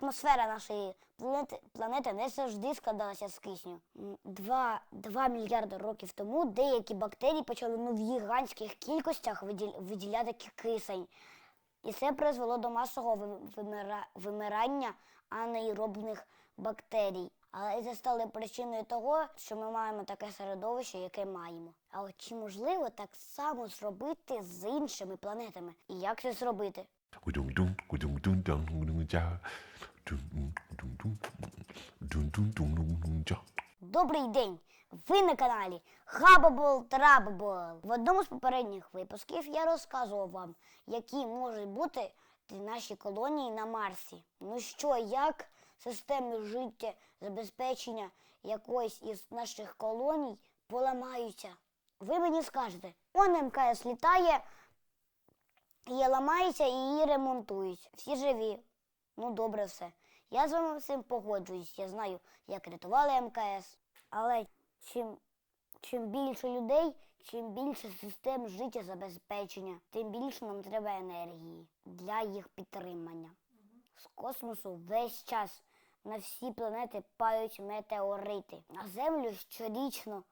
атмосфера нашої планети, планети не завжди складалася з кисню. Два, два мільярди років тому деякі бактерії почали ну, в гігантських кількостях виділ- виділяти кисень. І це призвело до масового ви- вимира- вимирання анаеробних бактерій. Але це стало причиною того, що ми маємо таке середовище, яке маємо. А от чи можливо так само зробити з іншими планетами? І як це зробити? Добрий день! Ви на каналі Габабол Трабабол. В одному з попередніх випусків я розказував вам, які можуть бути наші колонії на Марсі. Ну що, як системи життєзабезпечення якоїсь із наших колоній поламаються? Ви мені скажете, он МКС літає, її ламається і її ремонтують. Всі живі. Ну, добре все. Я з вами всім погоджуюсь. Я знаю, як рятували МКС. Але чим, чим більше людей, чим більше систем життєзабезпечення, тим більше нам треба енергії для їх підтримання. З космосу весь час на всі планети падають метеорити. На Землю щорічно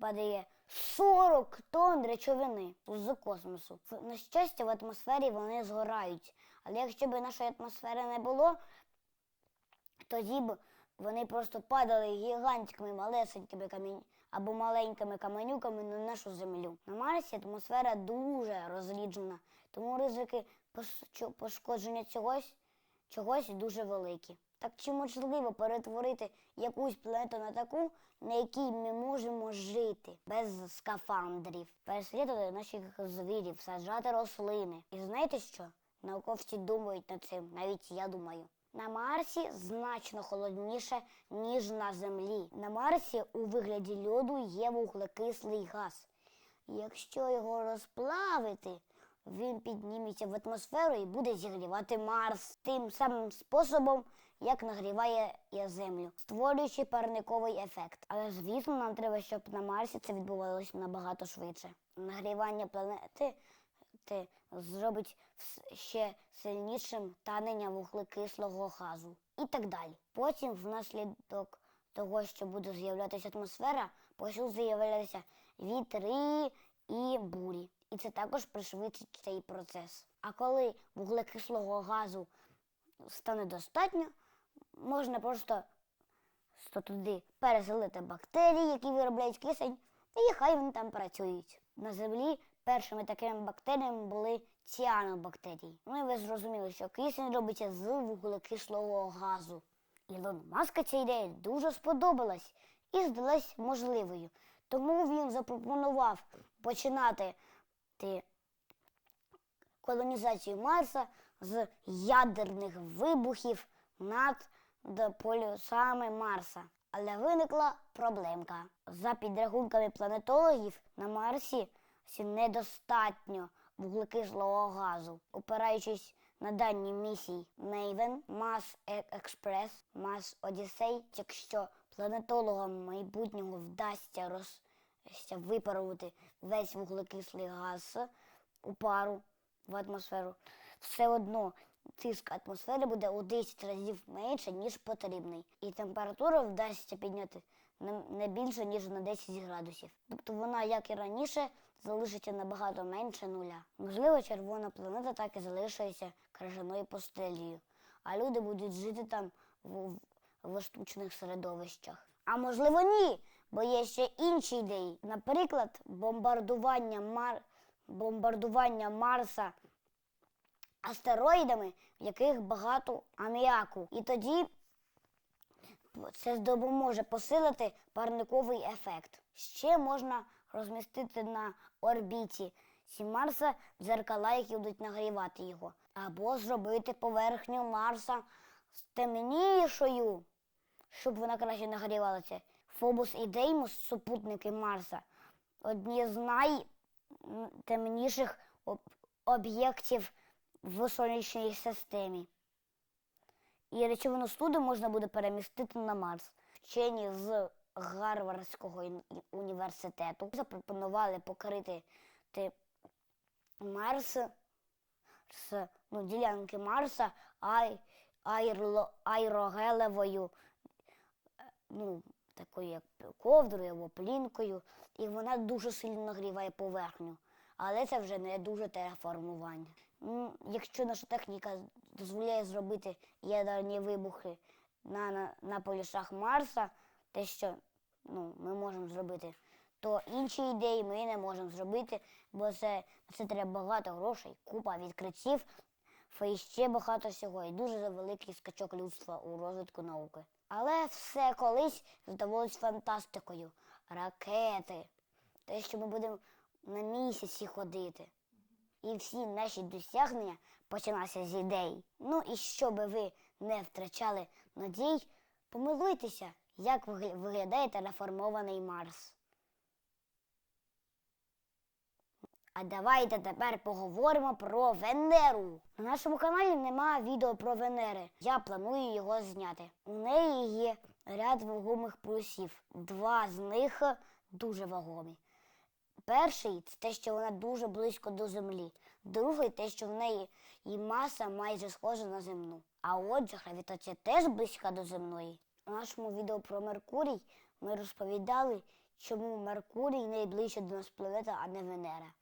падає 40 тонн речовини з космосу. На щастя, в атмосфері вони згорають. Але якщо б нашої атмосфери не було, тоді б вони просто падали гігантськими малесенькими камінь або маленькими каменюками на нашу землю. На Марсі атмосфера дуже розріджена, тому ризики пошкодження чогось, чогось дуже великі. Так чи можливо перетворити якусь планету на таку, на якій ми можемо жити без скафандрів, переслідувати наших звірів, саджати рослини? І знаєте що? Науковці думають над цим, навіть я думаю. На Марсі значно холодніше, ніж на Землі. На Марсі у вигляді льоду є вуглекислий газ. Якщо його розплавити, він підніметься в атмосферу і буде зігрівати Марс тим самим способом, як нагріває і Землю, створюючи парниковий ефект. Але звісно, нам треба, щоб на Марсі це відбувалося набагато швидше. Нагрівання планети те зробить ще сильнішим танення вуглекислого газу і так далі. Потім, внаслідок того, що буде з'являтися атмосфера, почнуть з'являтися вітри і бурі. І це також пришвидшить цей процес. А коли вуглекислого газу стане достатньо, можна просто туди переселити бактерії, які виробляють кисень, і хай вони там працюють. На землі першими такими бактеріями були ціанобактерії. Ну і ви зрозуміли, що кисень робиться з вуглекислого газу. Ілону Маска ця ідея дуже сподобалась і здалась можливою. Тому він запропонував починати колонізацію Марса з ядерних вибухів над полюсами Марса. Але виникла проблемка. За підрахунками планетологів на Марсі недостатньо вуглекислого газу, опираючись на дані місій Maven, Mars Express, Mars Odyssey, якщо планетологам майбутнього вдасться роз випарувати весь вуглекислий газ у пару в атмосферу, все одно тиск атмосфери буде у 10 разів менше, ніж потрібний. І температура вдасться підняти не більше, ніж на 10 градусів. Тобто вона, як і раніше, залишиться набагато менше нуля. Можливо, червона планета так і залишиться крижаною постелею, а люди будуть жити там в, в штучних середовищах. А можливо, ні, бо є ще інші ідеї. Наприклад, бомбардування, Мар... бомбардування Марса астероїдами, в яких багато аміаку. І тоді це допоможе посилити парниковий ефект. Ще можна розмістити на орбіті сі Марса дзеркала, які будуть нагрівати його, або зробити поверхню Марса темнішою, щоб вона краще нагрівалася. Фобус і Деймос, супутники Марса, одні з найтемніших об- об'єктів в сонячній системі. І речовину студу можна буде перемістити на Марс. Вчені з Гарвардського університету запропонували покрити Марс ну, ділянки Марса ай, аерло, аерогелевою е, ну, такою як ковдрою або плінкою, і вона дуже сильно нагріває поверхню. Але це вже не дуже терраформування. Якщо наша техніка дозволяє зробити ядерні вибухи на, на, на полюсах Марса, те, що ну, ми можемо зробити, то інші ідеї ми не можемо зробити, бо це, це треба багато грошей, купа відкриттів, і ще багато всього, і дуже великий скачок людства у розвитку науки. Але все колись здавалось фантастикою. Ракети, те, що ми будемо на місяці ходити. І всі наші досягнення починалися з ідей. Ну і щоб ви не втрачали надій, помилуйтеся, як вигля- виглядає терраформований Марс. А давайте тепер поговоримо про Венеру. На нашому каналі немає відео про Венери. Я планую його зняти. У неї є ряд вагомих плюсів. Два з них дуже вагомі. Перший це те, що вона дуже близько до землі. Другий те, що в неї і маса майже схожа на земну. А отже, гравітація теж близька до земної. У нашому відео про Меркурій ми розповідали, чому Меркурій найближче до нас планета, а не Венера.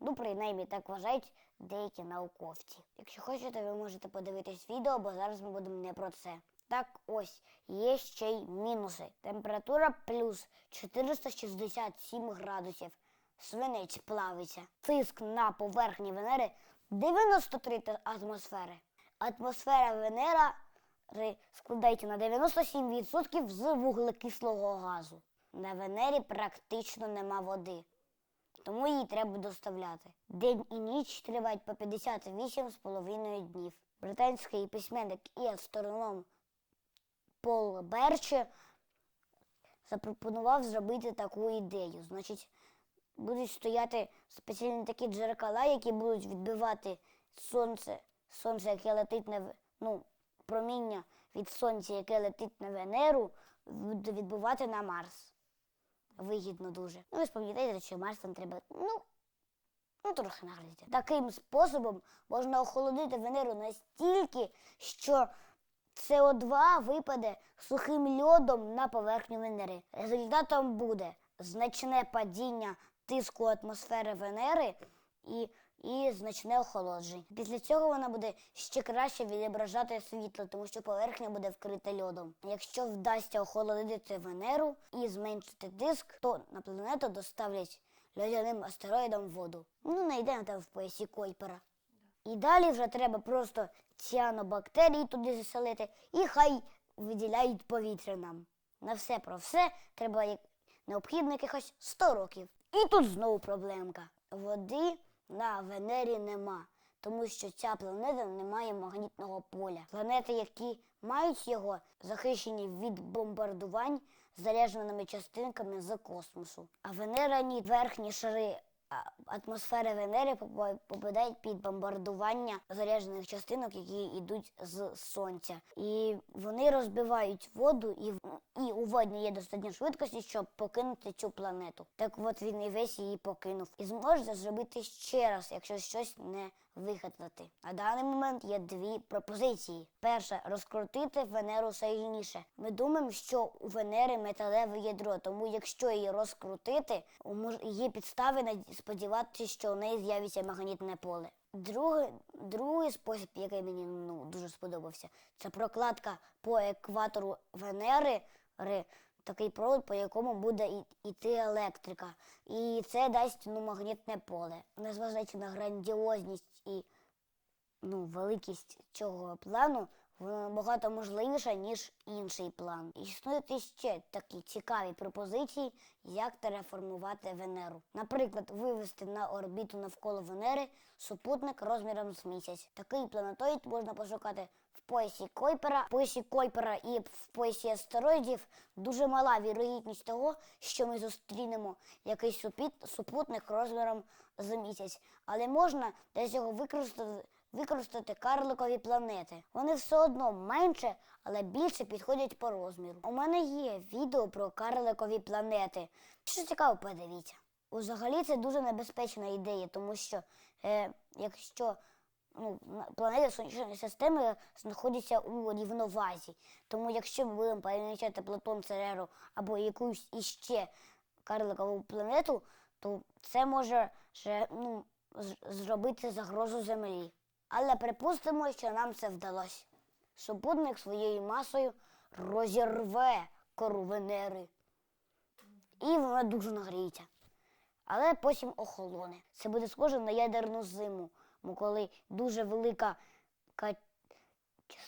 Ну, принаймні, так вважають деякі науковці. Якщо хочете, ви можете подивитись відео, бо зараз ми будемо не про це. Так ось, є ще й мінуси. Температура плюс 467 градусів. Свинець плавиться. Тиск на поверхні Венери 93 атмосфери. Атмосфера Венера складається на 97% з вуглекислого газу. На Венері практично нема води тому її треба доставляти. День і ніч тривають по 58,5 днів. Британський письменник і астроном Пол Берче запропонував зробити таку ідею. Значить, будуть стояти спеціальні такі джеркала, які будуть відбивати сонце, сонце, яке летить на ну, проміння від сонця, яке летить на Венеру, буде відбивати на Марс вигідно дуже. Ну, ви ж що Марс там треба, ну, ну трохи нагріти. Таким способом можна охолодити Венеру настільки, що СО2 випаде сухим льодом на поверхню Венери. Результатом буде значне падіння тиску атмосфери Венери і, і значне охолодження. Після цього вона буде ще краще відображати світло, тому що поверхня буде вкрита льодом. Якщо вдасться охолодити Венеру і зменшити тиск, то на планету доставлять льодяним астероїдом воду. Ну, знайдемо там в поясі Койпера. І далі вже треба просто ціанобактерії туди заселити, і хай виділяють повітря нам. На все про все треба як необхідно якихось 100 років. І тут знову проблемка. Води на Венері нема, тому що ця планета не має магнітного поля. Планети, які мають його, захищені від бомбардувань зарядженими частинками з космосу. А Венера ні верхні шари а- атмосфери Венери попа- попадають під бомбардування заряджених частинок, які йдуть з сонця. І вони розбивають воду, і, і у водні є достатньо швидкості, щоб покинути цю планету. Так от він і весь її покинув. І зможе зробити ще раз, якщо щось не вигадати. На даний момент є дві пропозиції. Перша розкрутити Венеру сильніше. Ми думаємо, що у Венери металеве ядро, тому якщо її розкрутити, є підстави сподіватися, що у неї з'явиться магнітне поле. Другий, другий спосіб, який мені ну, дуже сподобався, це прокладка по екватору Венери. Такий провод, по якому буде йти електрика. І це дасть ну, магнітне поле. Незважаючи на грандіозність і ну, великість цього плану, воно набагато можливіше, ніж інший план. Існують іще такі цікаві пропозиції, як тереформувати Венеру. Наприклад, вивести на орбіту навколо Венери супутник розміром з місяць. Такий планетоїд можна пошукати поясі Койпера. В поясі Койпера і в поясі астероїдів дуже мала вірогідність того, що ми зустрінемо якийсь супіт- супутник розміром з місяць. Але можна для цього використати використати карликові планети. Вони все одно менше, але більше підходять по розміру. У мене є відео про карликові планети. Що цікаво, подивіться. Взагалі це дуже небезпечна ідея, тому що е, якщо ну, планети сонячної системи знаходяться у рівновазі. Тому якщо ми будемо переміщати Плутон, Цереру або якусь іще карликову планету, то це може ще, ну, зробити загрозу Землі. Але припустимо, що нам це вдалося. Супутник своєю масою розірве кору Венери. І вона дуже нагріється. Але потім охолоне. Це буде схоже на ядерну зиму, бо коли дуже велика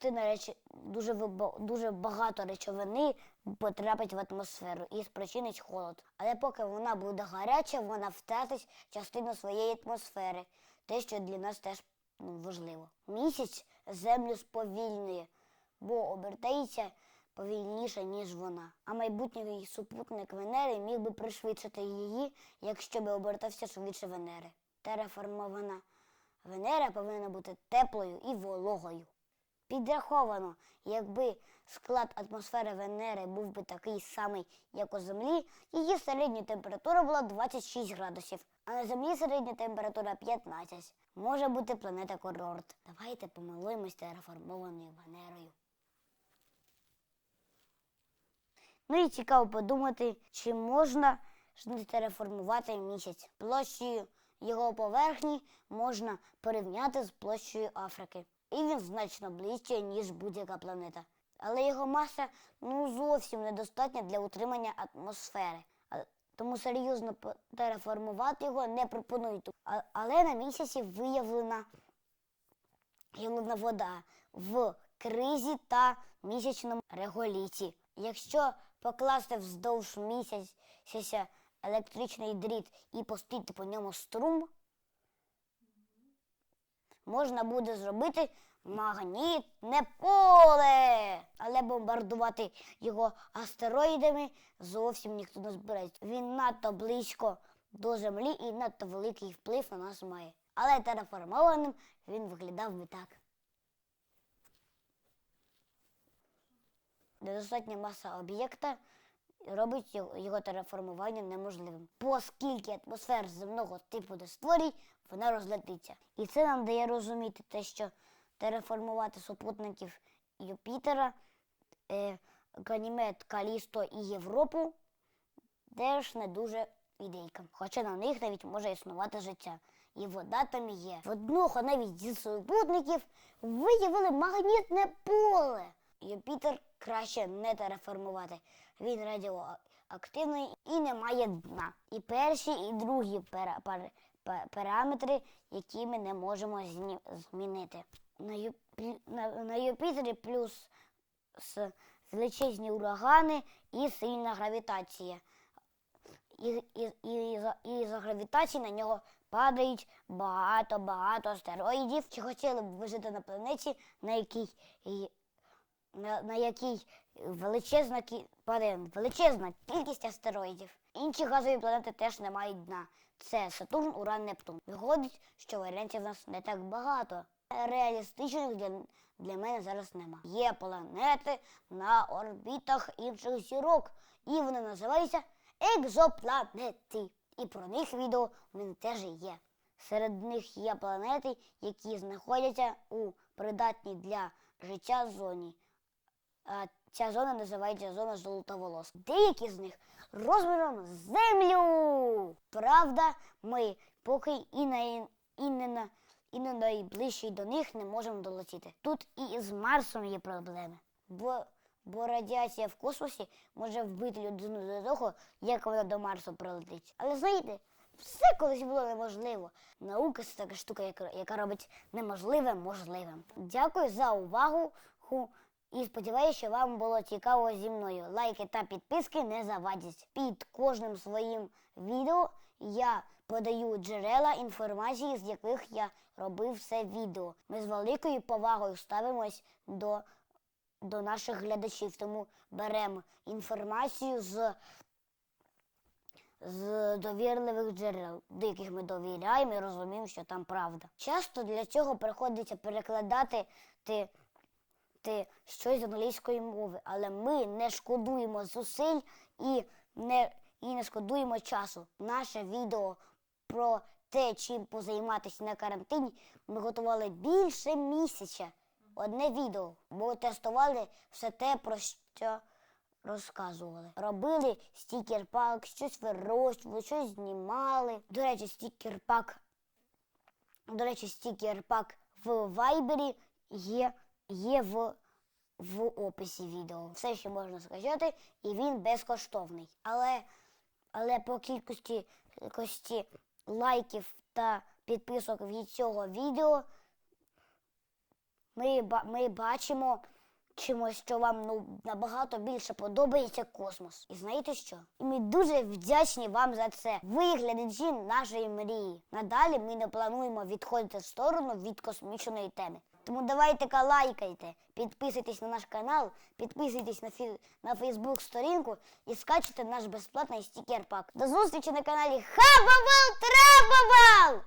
частина речі, дуже, вибо- дуже багато речовини потрапить в атмосферу і спричинить холод. Але поки вона буде гаряча, вона втратить частину своєї атмосфери, те, що для нас теж ну, важливо. Місяць землю сповільнює, бо обертається повільніше, ніж вона. А майбутній супутник Венери міг би пришвидшити її, якщо би обертався швидше Венери. Тереформована Венера повинна бути теплою і вологою. Підраховано, якби склад атмосфери Венери був би такий самий, як у Землі, її середня температура була 26 градусів, а на Землі середня температура 15. Може бути планета курорт. Давайте помилуємось тереформованою Венерою. Ну і цікаво подумати, чи можна ж тереформувати місяць. Площею його поверхні можна порівняти з площею Африки. І він значно ближче, ніж будь-яка планета. Але його маса ну зовсім недостатня для утримання атмосфери. Тому серйозно тереформувати його не пропонують. Але на місяці виявлена Виявлена вода в кризі та місячному реголіті. Якщо покласти вздовж місяця електричний дріт і пустити по ньому струм, можна буде зробити магнітне поле. Але бомбардувати його астероїдами зовсім ніхто не збирається. Він надто близько до Землі і надто великий вплив на нас має. Але тереформованим він виглядав би так. Недостатня маса об'єкта робить його, його тереформування неможливим. Оскільки атмосфера земного типу не створює, вона розлетиться. І це нам дає розуміти те, що тереформувати супутників Юпітера, е, Ганімед, Калісто і Європу теж не дуже ідейка. Хоча на них навіть може існувати життя. І вода там є. В одного навіть зі супутників виявили магнітне поле. Юпітер краще не тереформувати. Він радіоактивний і не має дна. І перші, і другі пера- пар- па- параметри, які ми не можемо змінити. На, Юпі- на, на Юпітері плюс с- величезні урагани і сильна гравітація і, і, і, за, і за гравітації на нього падають багато-багато астероїдів. Чи хотіли б ви жити на планеті, на якій, на, на якій величезна, кі- падає величезна кількість астероїдів? Інші газові планети теж не мають дна. Це Сатурн, Уран, Нептун. Виходить, що варіантів у нас не так багато. Реалістичних для, для мене зараз нема. Є планети на орбітах інших зірок, і вони називаються екзопланети. І про них відео в мене теж є. Серед них є планети, які знаходяться у придатній для життя зоні. Ця зона називається зона золотоволос. Деякі з них розміром землю. Правда, ми поки і, на, і, не на, і не найближчий до них не можемо долетіти. Тут і з Марсом є проблеми. Бо, бо радіація в космосі може вбити людину до того, як вона до Марсу прилетить. Але знаєте, все колись було неможливо. Наука це така штука, яка робить неможливе можливим. Дякую за увагу. І сподіваюся, що вам було цікаво зі мною. Лайки та підписки не завадять. Під кожним своїм відео я подаю джерела інформації, з яких я робив це відео. Ми з великою повагою ставимось до, до наших глядачів, тому беремо інформацію з з довірливих джерел, до яких ми довіряємо і розуміємо, що там правда. Часто для цього приходиться перекладати ти, ти щось англійської мови, але ми не шкодуємо зусиль і не, і не шкодуємо часу. Наше відео про те, чим позайматися на карантині, ми готували більше місяця. Одне відео, бо тестували все те, про що розказували. Робили стікер-пак, щось вирощували, щось знімали. До речі, стікер-пак до речі, стікер-пак в Вайбері є, є в, в описі відео. Все, що можна скачати, і він безкоштовний. Але, але по кількості, кількості лайків та підписок від цього відео ми, ми бачимо чимось, що вам ну, набагато більше подобається космос. І знаєте що? І ми дуже вдячні вам за це. Ви глядачі нашої мрії. Надалі ми не плануємо відходити в сторону від космічної теми. Тому давайте-ка лайкайте, підписуйтесь на наш канал, підписуйтесь на, фі... на Фейсбук сторінку і скачуйте наш безплатний стікер-пак. До зустрічі на каналі Хабабал Трабабал!